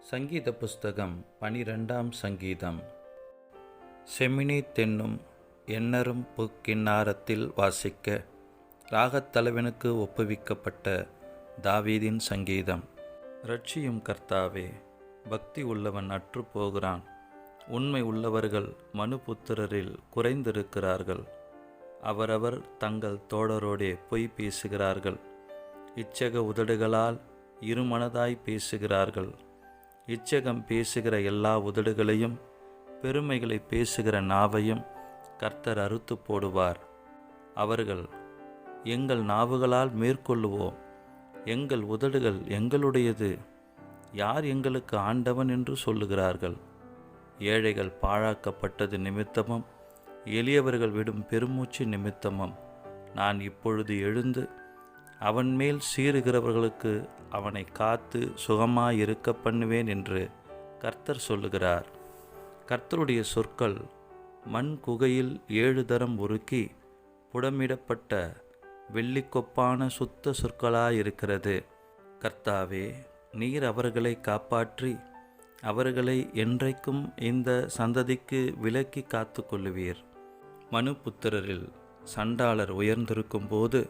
சங்கீத புஸ்தகம் பனிரெண்டாம் சங்கீதம். செமினி தென்னும் எண்ணரும் புக்கின்னாரத்தில் வாசிக்க ராகத்தலைவனுக்கு ஒப்புவிக்கப்பட்ட தாவீதின் சங்கீதம். ரட்சியும் கர்த்தாவே பக்தி உள்ளவன் அற்று போகிறான். உண்மை உள்ளவர்கள் மனுபுத்திரரில் குறைந்திருக்கிறார்கள். அவரவர் தங்கள் தோழரோடே பொய் பேசுகிறார்கள். இச்சக உதடுகளால் இருமனதாய் பேசுகிறார்கள். இச்சகம் பேசுகிற எல்லா உதடுகளையும் பெருமைகளை பேசுகிற நாவையும் கர்த்தர் அறுத்து போடுவார். அவர்கள் எங்கள் நாவுகளால் மேற்கொள்ளுவோம். எங்கள் உதடுகள் எங்களுடையது. யார் எங்களுக்கு ஆண்டவன் என்று சொல்லுகிறார்கள்? ஏழைகள் பாழாக்கப்பட்டது நிமித்தமும் எளியவர்கள் விடும் பெருமூச்சு நிமித்தமும் நான் இப்பொழுது எழுந்து அவன் மேல் சீறுகிறவர்களுக்கு அவனை காத்து சுகமாயிருக்க பண்ணுவேன் என்று கர்த்தர் சொல்லுகிறார். கர்த்தருடைய சொற்கள் மண் குகையில் ஏழு தரம் உருக்கி புடமிடப்பட்ட வெள்ளிக்கொப்பான சுத்த சொற்களாயிருக்கிறது. கர்த்தாவே நீர் அவர்களை காப்பாற்றி அவர்களை என்றைக்கும் இந்த சந்ததிக்கு விலக்கி காத்து கொள்ளுவீர் மனுபுத்திரரில் சண்டாளர் உயர்ந்திருக்கும் போது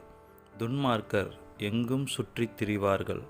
துன்மார்க்கர் எங்கும் சுற்றித் திரிவார்கள்.